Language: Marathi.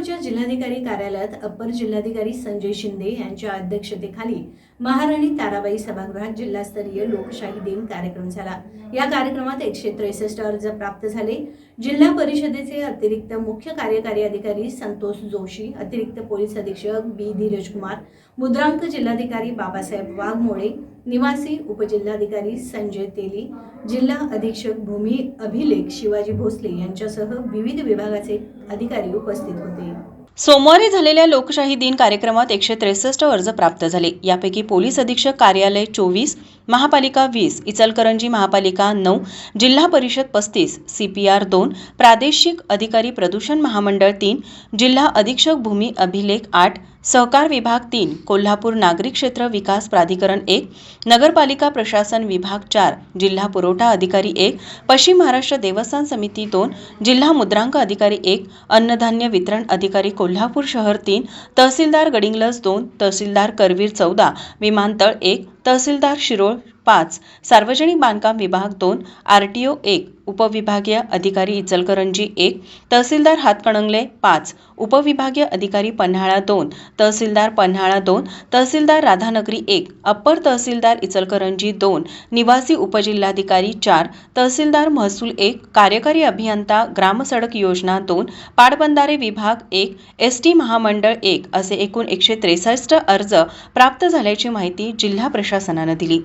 कोल्हापूरच्या जिल्हाधिकारी कार्यालयात अपर जिल्हाधिकारी संजय शिंदे यांच्या अध्यक्षतेखाली महाराणी ताराबाई सभागृहात जिल्हास्तरीय लोकशाही दिन कार्यक्रम झाला. या कार्यक्रमात एकशे त्रेसष्ट अर्ज प्राप्त झाले. जिल्हा परिषदेचे अतिरिक्त मुख्य कार्यकारी अधिकारी संतोष जोशी अतिरिक्त पोलीस अधीक्षक बी धीरजकुमार मुद्रांक जिल्हाधिकारी बाबासाहेब वाघमोळे निवासी उपजिल्हाधिकारी संजय तेली जिल्हा अधीक्षक भूमी अभिलेख शिवाजी भोसले यांच्यासह विविध विभागाचे अधिकारी उपस्थित होते. सोमवारी झालेल्या लोकशाही दिन कार्यक्रमात एकशे त्रेसष्ट अर्ज प्राप्त झाले. यापैकी पोलीस अधीक्षक कार्यालय चोवीस महापालिका वीस इचलकरंजी महापालिका नऊ जिल्हा परिषद पस्तीस सीपीआर दोन प्रादेशिक अधिकारी प्रदूषण महामंडळ तीन जिल्हा अधीक्षक भूमी अभिलेख आठ सहकार विभाग तीन कोल्हापूर नागरिक क्षेत्र विकास प्राधिकरण एक नगरपालिका प्रशासन विभाग चार जिल्हा पुरवठा अधिकारी एक पश्चिम महाराष्ट्र देवस्थान समिती दोन जिल्हा मुद्रांक अधिकारी एक अन्नधान्य वितरण अधिकारी कोल्हापूर शहर तीन तहसीलदार गडिंगलज दोन तहसीलदार करवीर चौदा विमानतळ एक तहसीलदार शिरोळ पाच सार्वजनिक बांधकाम विभाग दोन आर टी ओ एक उपविभागीय अधिकारी इचलकरंजी एक तहसीलदार हातकणंगले पाच उपविभागीय अधिकारी पन्हाळा दोन तहसीलदार पन्हाळा दोन तहसीलदार राधानगरी एक अप्पर तहसीलदार इचलकरंजी दोन निवासी उपजिल्हाधिकारी चार तहसीलदार महसूल एक कार्यकारी अभियंता ग्रामसडक योजना दोन पाटबंधारे विभाग एक एस टी महामंडळ एक असे एकूण एकशे त्रेसष्ट अर्ज प्राप्त झाल्याची माहिती जिल्हा प्रशासनानं दिली.